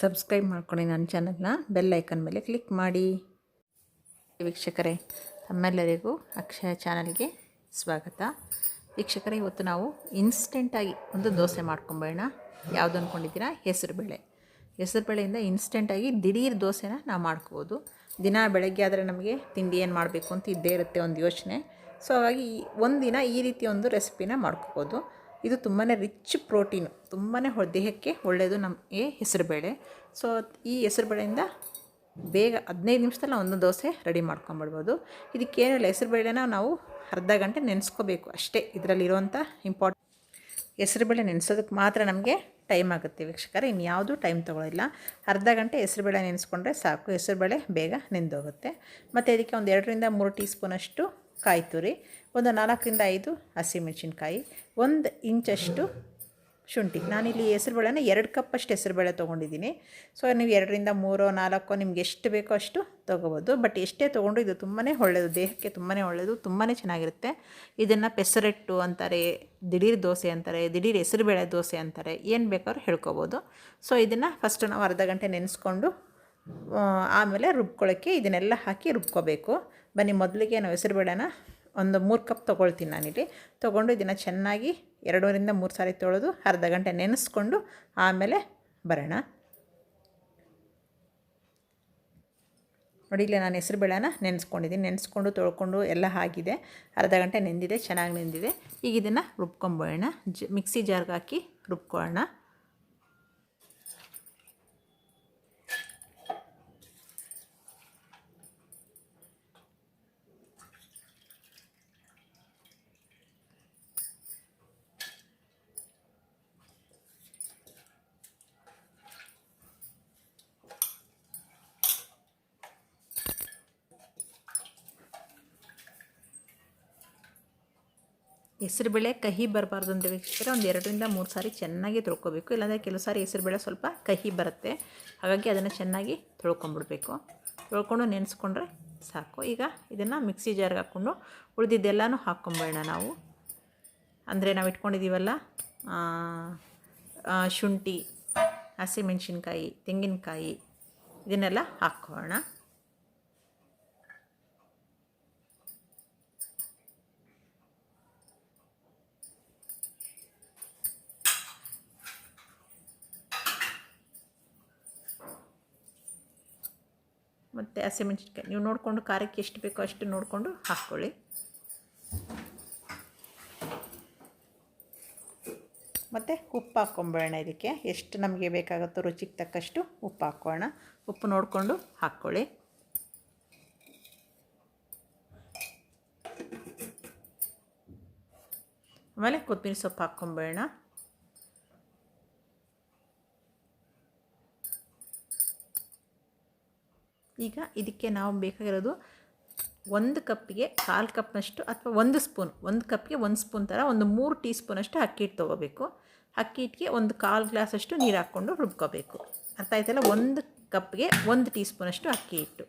Subscribe ಮಾಡ್ಕೊಳ್ಳಿ ನನ್ನ ಚಾನಲ್ನ ಬೆಲ್ ಐಕನ್ ಮೇಲೆ ಕ್ಲಿಕ್ ಮಾಡಿ. ವೀಕ್ಷಕರೇ, ತಮ್ಮೆಲ್ಲರಿಗೂ ಅಕ್ಷಯ ಚಾನಲ್ಗೆ ಸ್ವಾಗತ. ವೀಕ್ಷಕರೇ, ಇವತ್ತು ನಾವು ಇನ್ಸ್ಟೆಂಟಾಗಿ ಒಂದು ದೋಸೆ ಮಾಡ್ಕೊಂಬೇಡ ಯಾವುದು ಅಂದ್ಕೊಂಡಿದ್ದೀರಾ ಹೆಸರುಬೇಳೆ ಹೆಸರುಬೇಳೆಯಿಂದ ಇನ್ಸ್ಟೆಂಟಾಗಿ ದಿಢೀರ್ ದೋಸೆನ ನಾವು ಮಾಡ್ಕೋಬೋದು. ದಿನ ಬೆಳಗ್ಗೆ ಆದರೆ ನಮಗೆ ತಿಂಡಿ ಏನು ಮಾಡಬೇಕು ಅಂತ ಇದ್ದೇ ಇರುತ್ತೆ ಒಂದು ಯೋಚನೆ. ಸೊ, ಹಾಗಾಗಿ ಒಂದಿನ ಈ ರೀತಿ ಒಂದು ರೆಸಿಪಿನ ಮಾಡ್ಕೋಬೋದು. ಇದು ತುಂಬಾ ರಿಚ್ ಪ್ರೋಟೀನು ತುಂಬಾ ದೇಹಕ್ಕೆ ಒಳ್ಳೆಯದು ನಮಗೆ ಹೆಸರುಬೇಳೆ ಸೊ ಈ ಹೆಸರುಬೇಳೆಯಿಂದ ಬೇಗ ಹದಿನೈದು ನಿಮಿಷದಲ್ಲಿ ಒಂದು ದೋಸೆ ರೆಡಿ ಮಾಡ್ಕೊಂಬಿಡ್ಬೋದು ಇದಕ್ಕೇನಿಲ್ಲ ಹೆಸರುಬೇಳೆನ ನಾವು ಅರ್ಧ ಗಂಟೆ ನೆನೆಸ್ಕೋಬೇಕು ಅಷ್ಟೇ. ಇದರಲ್ಲಿರುವಂಥ ಇಂಪಾರ್ಟ್ ಹೆಸರುಬೇಳೆ ನೆನೆಸೋದಕ್ಕೆ ಮಾತ್ರ ನಮಗೆ ಟೈಮ್ ಆಗುತ್ತೆ ವೀಕ್ಷಕರೇ ಇನ್ಯಾವುದೂ ಟೈಮ್ ತೊಗೊಳಿಲ್ಲ. ಅರ್ಧ ಗಂಟೆ ಹೆಸರುಬೇಳೆ ನೆನೆಸ್ಕೊಂಡ್ರೆ ಸಾಕು ಹೆಸರುಬೇಳೆ ಬೇಗ ನೆಂದೋಗುತ್ತೆ. ಮತ್ತು ಇದಕ್ಕೆ ಒಂದು ಎರಡರಿಂದ ಮೂರು ಟೀ ಸ್ಪೂನಷ್ಟು ಕಾಯಿ ತುರಿ, ಒಂದು ನಾಲ್ಕರಿಂದ ಐದು ಹಸಿಮೆಣಸಿನ್ಕಾಯಿ ಒಂದು ಇಂಚಷ್ಟು ಶುಂಠಿ. ನಾನಿಲ್ಲಿ ಹೆಸರುಬೇಳೆನ ಎರಡು ಕಪ್ಪಷ್ಟು ಹೆಸರುಬೇಳೆ ತೊಗೊಂಡಿದ್ದೀನಿ. ಸೊ, ನೀವು ಎರಡರಿಂದ ಮೂರೋ, ನಾಲ್ಕೋ ನಿಮ್ಗೆ ಎಷ್ಟು ಬೇಕೋ ಅಷ್ಟು ತೊಗೋಬೋದು. ಬಟ್ ಎಷ್ಟೇ ತೊಗೊಂಡು ಇದು ತುಂಬಾ ಒಳ್ಳೆಯದು ದೇಹಕ್ಕೆ ತುಂಬಾ ಒಳ್ಳೆಯದು ತುಂಬಾ ಚೆನ್ನಾಗಿರುತ್ತೆ. ಇದನ್ನು ಪೆಸರೆಟ್ಟು ಅಂತಾರೆ, ದಿಢೀರ್ ದೋಸೆ ಅಂತಾರೆ, ದಿಢೀರ್ ಹೆಸರುಬೇಳೆ ದೋಸೆ ಅಂತಾರೆ. ಏನು ಬೇಕಾದ್ರೂ ಹೇಳ್ಕೊಬೋದು. ಸೊ, ಇದನ್ನು ಫಸ್ಟು ನಾವು ಅರ್ಧ ಗಂಟೆ ನೆನೆಸ್ಕೊಂಡು ಆಮೇಲೆ ರುಬ್ಕೊಳ್ಳೋಕ್ಕೆ ಇದನ್ನೆಲ್ಲ ಹಾಕಿ ರುಬ್ಕೋಬೇಕು. ಬನ್ನಿ, ಮೊದಲಿಗೆ ನಾವು ಹೆಸರುಬೇಳೆನ ಒಂದು ಮೂರು ಕಪ್ ತೊಗೊಳ್ತೀನಿ ನಾನಿಲ್ಲಿ. ತೊಗೊಂಡು ಇದನ್ನು ಚೆನ್ನಾಗಿ ಎರಡೂರಿಂದ ಮೂರು ಸಾರಿ ತೊಳೆದು ಅರ್ಧ ಗಂಟೆ ನೆನೆಸ್ಕೊಂಡು ಆಮೇಲೆ ಬರೋಣ. ನೋಡಿ, ಇಲ್ಲಿ ನಾನು ಹೆಸರುಬೇಳೆನ ನೆನೆಸ್ಕೊಂಡಿದ್ದೀನಿ. ನೆನೆಸ್ಕೊಂಡು ತೊಳ್ಕೊಂಡು ಎಲ್ಲ ಆಗಿದೆ. ಅರ್ಧ ಗಂಟೆ ನೆಂದಿದೆ, ಚೆನ್ನಾಗಿ ನೆಂದಿದೆ. ಈಗ ಇದನ್ನು ರುಬ್ಕೊಂಬೋಣ ಜ, ಮಿಕ್ಸಿ ಜಾರ್ಗೆ ಹಾಕಿ ರುಬ್ಕೊಳ್ಳೋಣ. ಹೆಸರುಬೇಳೆ ಕಹಿ ಬರಬಾರ್ದು ಅಂತ ವೀಕ್ಷಿಸಿದ್ರೆ ಒಂದು ಎರಡರಿಂದ ಮೂರು ಸಾರಿ ಚೆನ್ನಾಗಿ ತೊಳ್ಕೊಬೇಕು. ಇಲ್ಲಾಂದರೆ ಕೆಲವು ಸಾರಿ ಹೆಸರುಬೇಳೆ ಸ್ವಲ್ಪ ಕಹಿ ಬರುತ್ತೆ. ಹಾಗಾಗಿ ಅದನ್ನು ಚೆನ್ನಾಗಿ ತೊಳ್ಕೊಂಬಿಡ್ಬೇಕು. ತೊಳ್ಕೊಂಡು ನೆನೆಸ್ಕೊಂಡ್ರೆ ಸಾಕು. ಈಗ ಇದನ್ನು ಮಿಕ್ಸಿ ಜಾರ್ಗೆ ಹಾಕ್ಕೊಂಡು ಉಳಿದಿದ್ದೆಲ್ಲನೂ ಹಾಕ್ಕೊಂಬೇಡ ನಾವು. ಅಂದರೆ ನಾವು ಇಟ್ಕೊಂಡಿದ್ದೀವಲ್ಲ ಶುಂಠಿ, ಹಸಿಮೆಣಸಿನ್ಕಾಯಿ, ತೆಂಗಿನಕಾಯಿ, ಇದನ್ನೆಲ್ಲ ಹಾಕ್ಕೊಳ್ಳೋಣ. ಮತ್ತು ಹಸಿಮೆಣ್ಸಿನ್ಕಾಯಿ ನೀವು ನೋಡಿಕೊಂಡು ಖಾರಕ್ಕೆ ಎಷ್ಟು ಬೇಕೋ ಅಷ್ಟು ನೋಡಿಕೊಂಡು ಹಾಕ್ಕೊಳ್ಳಿ. ಮತ್ತು ಉಪ್ಪು ಹಾಕ್ಕೊಂಬಿಡೋಣ ಇದಕ್ಕೆ. ಎಷ್ಟು ನಮಗೆ ಬೇಕಾಗುತ್ತೋ ರುಚಿಗೆ ತಕ್ಕಷ್ಟು ಉಪ್ಪು ಹಾಕ್ಕೊಳ್ಳೋಣ. ಉಪ್ಪು ನೋಡಿಕೊಂಡು ಹಾಕ್ಕೊಳ್ಳಿ. ಆಮೇಲೆ ಕೊತ್ತಂಬರಿ ಸೊಪ್ಪು ಹಾಕ್ಕೊಂಬೇಡ ಈಗ ಇದಕ್ಕೆ ನಾವು ಬೇಕಾಗಿರೋದು ಒಂದು ಕಪ್ಪಿಗೆ ಕಾಲು ಕಪ್ನಷ್ಟು ಅಥವಾ ಒಂದು ಸ್ಪೂನ್, ಒಂದು ಕಪ್ಗೆ ಒಂದು ಸ್ಪೂನ್ ಥರ ಒಂದು ಮೂರು ಟೀ ಸ್ಪೂನಷ್ಟು ಅಕ್ಕಿ ಹಿಟ್ಟು ತೊಗೋಬೇಕು. ಅಕ್ಕಿ ಹಿಟ್ಟಿಗೆ ಒಂದು ಕಾಲು ಗ್ಲಾಸಷ್ಟು ನೀರು ಹಾಕ್ಕೊಂಡು ರುಬ್ಕೋಬೇಕು. ಅರ್ಥ ಆಯ್ತಲ್ಲ? ಒಂದು ಕಪ್ಗೆ ಒಂದು ಟೀ ಸ್ಪೂನಷ್ಟು ಅಕ್ಕಿ ಹಿಟ್ಟು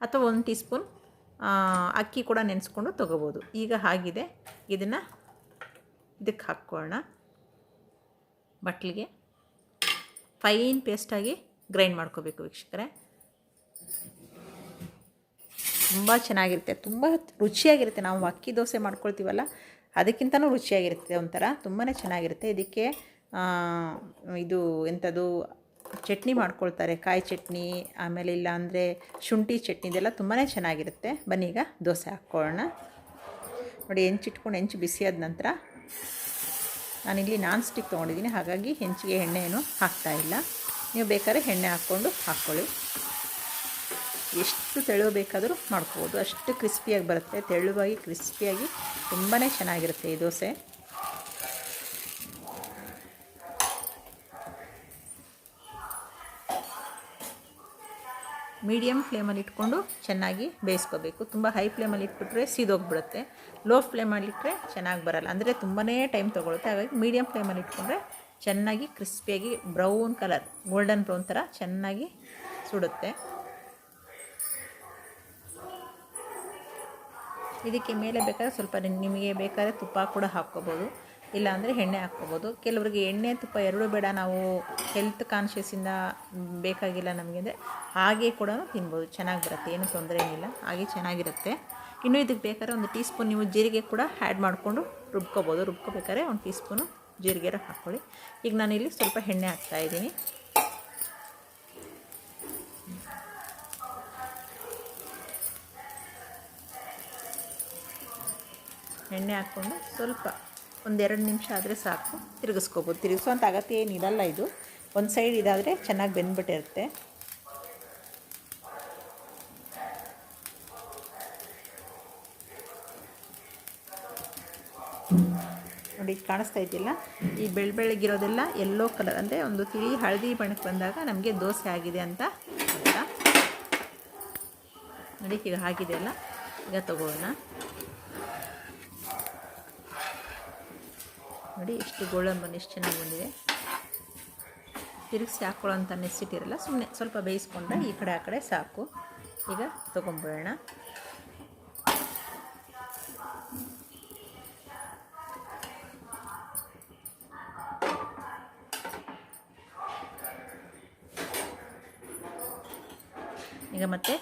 ಅಥವಾ ಒಂದು ಟೀ ಸ್ಪೂನ್ ಅಕ್ಕಿ ಕೂಡ ನೆನೆಸ್ಕೊಂಡು ತೊಗೋಬೋದು. ಈಗ ಆಗಿದೆ ಇದನ್ನು ಇದಕ್ಕೆ ಹಾಕ್ಕೊಳ್ಳೋಣ. ಬಟ್ಲಿಗೆ ಫೈನ್ ಪೇಸ್ಟಾಗಿ ಗ್ರೈಂಡ್ ಮಾಡ್ಕೋಬೇಕು ವೀಕ್ಷಕರೇ. ತುಂಬ ಚೆನ್ನಾಗಿರುತ್ತೆ. ತುಂಬ ರುಚಿಯಾಗಿರುತ್ತೆ. ನಾವು ಅಕ್ಕಿ ದೋಸೆ ಮಾಡ್ಕೊಳ್ತೀವಲ್ಲ, ಅದಕ್ಕಿಂತನೂ ರುಚಿಯಾಗಿರುತ್ತೆ ಒಂಥರ. ತುಂಬಾ ಚೆನ್ನಾಗಿರುತ್ತೆ. ಇದಕ್ಕೆ ಇದು ಎಂಥದ್ದು ಚಟ್ನಿ ಮಾಡ್ಕೊಳ್ತಾರೆ. ಕಾಯಿ ಚಟ್ನಿ, ಆಮೇಲೆ ಇಲ್ಲಾಂದರೆ ಶುಂಠಿ ಚಟ್ನಿ, ಇದೆಲ್ಲ ತುಂಬಾ ಚೆನ್ನಾಗಿರುತ್ತೆ. ಬನ್ನಿ ಈಗ ದೋಸೆ ಹಾಕ್ಕೊಳ್ಳೋಣ. ನೋಡಿ, ಹೆಂಚಿಟ್ಕೊಂಡು ಹೆಂಚು ಬಿಸಿಯಾದ ನಂತರ ನಾನಿಲ್ಲಿ ನಾನ್ ಸ್ಟಿಕ್ ತೊಗೊಂಡಿದ್ದೀನಿ. ಹಾಗಾಗಿ ಹೆಂಚಿಗೆ ಎಣ್ಣೆ ಏನು ಹಾಕ್ತಾಯಿಲ್ಲ ನೀವು ಬೇಕಾದ್ರೆ ಎಣ್ಣೆ ಹಾಕ್ಕೊಂಡು ಹಾಕ್ಕೊಳ್ಳಿ. ಎಷ್ಟು ತೆಳು ಬೇಕಾದರೂ ಮಾಡ್ಕೋಬೋದು. ಅಷ್ಟು ಕ್ರಿಸ್ಪಿಯಾಗಿ ಬರುತ್ತೆ. ತೆಳುವಾಗಿ, ಕ್ರಿಸ್ಪಿಯಾಗಿ ತುಂಬಾ ಚೆನ್ನಾಗಿರುತ್ತೆ ಈ ದೋಸೆ. ಮೀಡಿಯಮ್ ಫ್ಲೇಮಲ್ಲಿ ಇಟ್ಕೊಂಡು ಚೆನ್ನಾಗಿ ಬೇಯಿಸ್ಕೋಬೇಕು. ತುಂಬ ಹೈ ಫ್ಲೇಮಲ್ಲಿ ಇಟ್ಬಿಟ್ರೆ ಸೀದೋಗ್ಬಿಡುತ್ತೆ. ಲೋ ಫ್ಲೇಮಲ್ಲಿ ಇಟ್ಟರೆ ಚೆನ್ನಾಗಿ ಬರಲ್ಲ. ಅಂದರೆ ತುಂಬಾ ಟೈಮ್ ತೊಗೊಳುತ್ತೆ. ಹಾಗಾಗಿ ಮೀಡಿಯಮ್ ಫ್ಲೇಮಲ್ಲಿ ಇಟ್ಕೊಂಡ್ರೆ ಚೆನ್ನಾಗಿ ಕ್ರಿಸ್ಪಿಯಾಗಿ ಬ್ರೌನ್ ಕಲರ್, ಗೋಲ್ಡನ್ ಬ್ರೌನ್ ಥರ ಚೆನ್ನಾಗಿ ಸುಡುತ್ತೆ. ಇದಕ್ಕೆ ಮೇಲೆ ಬೇಕಾದ್ರೆ ಸ್ವಲ್ಪ ನಿಮಗೆ ಬೇಕಾದ್ರೆ ತುಪ್ಪ ಕೂಡ ಹಾಕ್ಕೋಬೋದು. ಇಲ್ಲಾಂದರೆ ಎಣ್ಣೆ ಹಾಕ್ಕೋಬೋದು. ಕೆಲವರಿಗೆ ಎಣ್ಣೆ, ತುಪ್ಪ ಎರಡೂ ಬೇಡ. ನಾವು ಹೆಲ್ತ್ ಕಾನ್ಷಿಯಸ್ಸಿಂದ ಬೇಕಾಗಿಲ್ಲ ನಮಗೆ ಅಂದರೆ ಹಾಗೆ ಕೂಡ ತಿನ್ಬೋದು. ಚೆನ್ನಾಗಿ ಬರುತ್ತೆ. ಏನು ತೊಂದರೆ ಏನಿಲ್ಲ. ಹಾಗೆ ಚೆನ್ನಾಗಿರುತ್ತೆ. ಇನ್ನು ಇದಕ್ಕೆ ಬೇಕಾದ್ರೆ ಒಂದು ಟೀ ಸ್ಪೂನ್ ನೀವು ಜೀರಿಗೆ ಕೂಡ ಆ್ಯಡ್ ಮಾಡಿಕೊಂಡು ರುಬ್ಕೋಬೋದು. ರುಬ್ಕೋಬೇಕಾದ್ರೆ ಒಂದು ಟೀ ಸ್ಪೂನು ಜೀರಿಗೆರ ಹಾಕ್ಕೊಳ್ಳಿ. ಈಗ ನಾನಿಲ್ಲಿ ಸ್ವಲ್ಪ ಎಣ್ಣೆ ಹಾಕ್ತಾಯಿದ್ದೀನಿ ಎಣ್ಣೆ ಹಾಕ್ಕೊಂಡು ಸ್ವಲ್ಪ ಒಂದೆರಡು ನಿಮಿಷ ಆದರೆ ಸಾಕು. ತಿರುಗಿಸ್ಕೋಬೋದು. ತಿರುಗಿಸೋಂಥ ಅಗತ್ಯ ಏನಿರಲ್ಲ ಇದು. ಒಂದು ಸೈಡ್ ಇದಾದರೆ ಚೆನ್ನಾಗಿ ಬೆಂದ್ಬಿಟ್ಟಿರುತ್ತೆ. ನೋಡಿ ಕಾಣಿಸ್ತಾ ಇದೆಯಲ್ಲ? ಈ ಬೆಳ್ ಬೆಳಗಿರೋದೆಲ್ಲ ಎಲ್ಲೋ ಕಲರ್ ಅಂದರೆ ಒಂದು ತಿಳಿ ಹಳದಿ ಬಣ್ಣಕ್ಕೆ ಬಂದಾಗ ನಮಗೆ ದೋಸೆ ಆಗಿದೆ ಅಂತ ನೋಡಿ, ಈಗ ಆಗಿದೆ ಅಲ್ಲ ಈಗ ತಗೋಣ. ನೋಡಿ ಎಷ್ಟು ಗೋಲ್ಡನ್ ಬಂದು ಎಷ್ಟು ಚೆನ್ನಾಗಿ ಬಂದಿದೆ. ತಿರುಗಿಸಿ ಹಾಕ್ಕೊಳ್ಳೋ ಅಂತ ನೆಸಿಟ್ಟಿರಲ್ಲ ಸುಮ್ಮನೆ ಸ್ವಲ್ಪ ಬೇಯಿಸ್ಕೊಂಡ್ರೆ ಈ ಕಡೆ ಆ ಕಡೆ ಸಾಕು. ಈಗ ತೊಗೊಂಬಿಡೋಣ ಈಗ ಮತ್ತೆ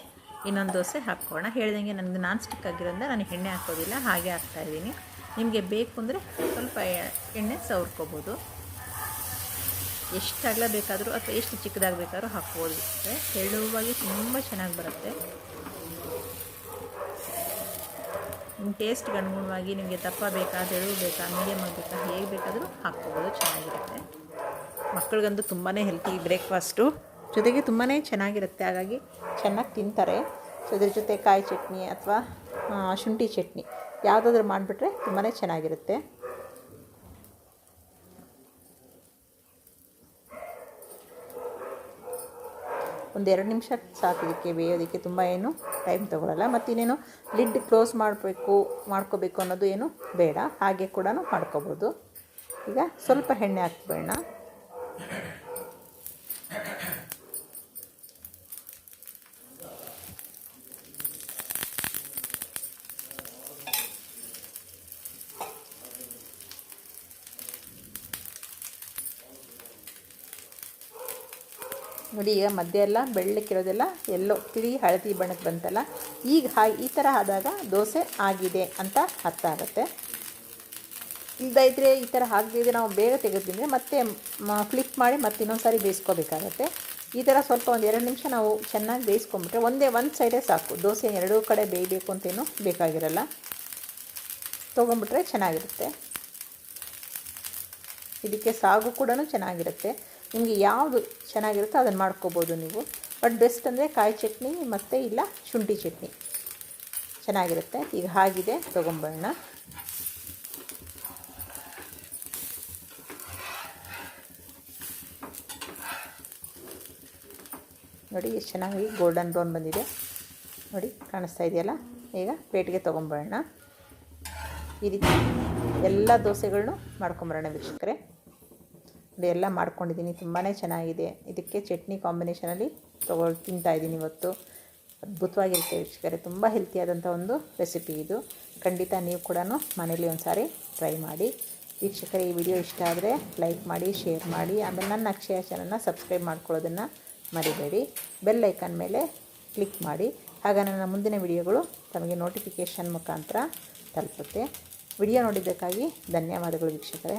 ಇನ್ನೊಂದು ದೋಸೆ ಹಾಕ್ಕೋಣ ಹೇಳ್ದಂಗೆ ನನಗೆ ನಾನ್ ಸ್ಟಿಕ್ ಆಗಿರೋದ್ರಿಂದ ನಾನು ಎಣ್ಣೆ ಹಾಕೋದಿಲ್ಲ, ಹಾಗೆ ಹಾಕ್ತಾಯಿದ್ದೀನಿ ನಿಮಗೆ ಬೇಕು ಅಂದರೆ ಸ್ವಲ್ಪ ಎಣ್ಣೆ ಸವರ್ಕೋಬೋದು. ಎಷ್ಟು ಬೇಕಾದರೂ ಅಥವಾ ಎಷ್ಟು ಚಿಕ್ಕದಾಗಿ ಬೇಕಾದ್ರೂ ಹಾಕ್ಬೋದು. ತೆಳುವಾಗಿ ತುಂಬ ಚೆನ್ನಾಗಿ ಬರುತ್ತೆ. ನಿಮ್ಮ ಟೇಸ್ಟ್ಗೆ ಅನುಗುಣವಾಗಿ ನಿಮಗೆ ದಪ್ಪ ಬೇಕಾ, ತೆಳು ಬೇಕಾ ಮೀಡಿಯಮ್ ಆಗಬೇಕಾ ಹೇಗೆ ಬೇಕಾದರೂ ಹಾಕ್ಕೋಬೋದು, ಚೆನ್ನಾಗಿರುತ್ತೆ. ಮಕ್ಕಳಿಗಂತೂ ತುಂಬಾ ಹೆಲ್ತಿ ಬ್ರೇಕ್ಫಾಸ್ಟು ಜೊತೆಗೆ ತುಂಬಾ ಚೆನ್ನಾಗಿರುತ್ತೆ, ಹಾಗಾಗಿ ಚೆನ್ನಾಗಿ ತಿಂತಾರೆ. ಸೊ ಇದ್ರ ಜೊತೆ ಕಾಯಿ ಚಟ್ನಿ ಅಥವಾ ಶುಂಠಿ ಚಟ್ನಿ. ಯಾವುದಾದ್ರೂ ಮಾಡಿಬಿಟ್ರೆ ತುಂಬಾ ಚೆನ್ನಾಗಿರುತ್ತೆ. ಒಂದು ಎರಡು ನಿಮಿಷ ಸಾಕು ಇದಕ್ಕೆ ಬೇಯೋದಕ್ಕೆ, ತುಂಬ ಏನು ಟೈಮ್ ತೊಗೊಳಲ್ಲ. ಮತ್ತು ಇನ್ನೇನು ಲಿಡ್ ಕ್ಲೋಸ್ ಮಾಡಬೇಕು, ಮಾಡ್ಕೋಬೇಕು ಅನ್ನೋದು ಏನು ಬೇಡ. ಹಾಗೆ ಕೂಡ ಮಾಡ್ಕೋಬೋದು. ಈಗ ಸ್ವಲ್ಪ ಎಣ್ಣೆ ಹಾಕ್ಬೇಡ ನೋಡಿ, ಈಗ ಮಧ್ಯ ಎಲ್ಲ ಬೆಳ್ಳಕ್ಕಿರೋದೆಲ್ಲ ಎಲ್ಲೋ ತಿಳಿ ಹಳದಿ ಬಣ್ಣಕ್ಕೆ ಬಂತಲ್ಲ, ಈಗ ಹಾಗೆ ಈ ಥರ ಆದಾಗ ದೋಸೆ ಆಗಿದೆ ಅಂತ ಅರ್ಥ ಆಗುತ್ತೆ. ಇಲ್ಲದಿದ್ದರೆ ಈ ಥರ ಹಾಕದಿದ್ರೆ ನಾವು ಬೇಗ ತೆಗೆದಿದ್ರೆ ಮತ್ತೆ ಫ್ಲಿಪ್ ಮಾಡಿ ಮತ್ತೆ ಇನ್ನೊಂದು ಸಾರಿ ಬೇಯಿಸ್ಕೋಬೇಕಾಗತ್ತೆ. ಈ ಥರ ಸ್ವಲ್ಪ ಒಂದು ಎರಡು ನಿಮಿಷ ನಾವು ಚೆನ್ನಾಗಿ ಬೇಯಿಸ್ಕೊಂಬಿಟ್ರೆ ಒಂದೇ ಒಂದು ಸೈಡೇ ಸಾಕು. ದೋಸೆ ಎರಡೂ ಕಡೆ ಬೇಯಬೇಕು ಅಂತೇನು ಬೇಕಾಗಿರಲ್ಲ. ತೊಗೊಂಬಿಟ್ರೆ ಚೆನ್ನಾಗಿರುತ್ತೆ. ಇದಕ್ಕೆ ಸಾಗು ಕೂಡ ಚೆನ್ನಾಗಿರುತ್ತೆ. ನಿಮಗೆ ಯಾವುದು ಚೆನ್ನಾಗಿರುತ್ತೋ ಅದನ್ನು ಮಾಡ್ಕೋಬೋದು ನೀವು. ಬಟ್ ಬೆಸ್ಟ್ ಅಂದರೆ ಕಾಯಿ ಚಟ್ನಿ ಮತ್ತು ಇಲ್ಲ ಶುಂಠಿ ಚಟ್ನಿ. ಚೆನ್ನಾಗಿರುತ್ತೆ. ಈಗ ಹಾಗಿದೆ, ತೊಗೊಂಬರೋಣ. ನೋಡಿ, ಎಷ್ಟು ಚೆನ್ನಾಗಿ ಗೋಲ್ಡನ್ ಬ್ರೌನ್ ಬಂದಿದೆ. ನೋಡಿ, ಕಾಣಿಸ್ತಾ ಇದೆಯಲ್ಲ? ಈಗ ಪ್ಲೇಟ್ಗೆ ತೊಗೊಂಬರೋಣ. ಈ ರೀತಿ ಎಲ್ಲ ದೋಸೆಗಳನ್ನೂ ಮಾಡ್ಕೊಂಬರೋಣ ವೀಕ್ಷಕರೇ. ಎಲ್ಲ ಮಾಡ್ಕೊಂಡಿದ್ದೀನಿ. ತುಂಬಾ ಚೆನ್ನಾಗಿದೆ. ಇದಕ್ಕೆ ಚಟ್ನಿ ಕಾಂಬಿನೇಷನಲ್ಲಿ ತೊಗೊಳ್ ತಿಂತಾಯಿದ್ದೀನಿ ಇವತ್ತು. ಅದ್ಭುತವಾಗಿರುತ್ತೆ ವೀಕ್ಷಕರೇ. ತುಂಬ ಹೆಲ್ತಿಯಾದಂಥ ಒಂದು ರೆಸಿಪಿ ಇದು. ಖಂಡಿತ ನೀವು ಕೂಡ ಮನೇಲಿ ಒಂದು ಸಾರಿ ಟ್ರೈ ಮಾಡಿ. ವೀಕ್ಷಕರೇ, ಈ ವಿಡಿಯೋ ಇಷ್ಟ ಆದರೆ ಲೈಕ್ ಮಾಡಿ ಶೇರ್ ಮಾಡಿ. ಆಮೇಲೆ ನನ್ನ ಅಕ್ಷಯ ಚಾನಲ್ನ ಸಬ್ಸ್ಕ್ರೈಬ್ ಮಾಡ್ಕೊಳ್ಳೋದನ್ನು ಮರಿಬೇಡಿ. ಬೆಲ್ ಐಕನ್ ಮೇಲೆ ಕ್ಲಿಕ್ ಮಾಡಿ. ಆಗ ನನ್ನ ಮುಂದಿನ ವಿಡಿಯೋಗಳು ತಮಗೆ ನೋಟಿಫಿಕೇಷನ್ ಮುಖಾಂತರ ತಲುಪುತ್ತೆ. ವಿಡಿಯೋ ನೋಡಿದ್ದಕ್ಕಾಗಿ ಧನ್ಯವಾದಗಳು ವೀಕ್ಷಕರೇ.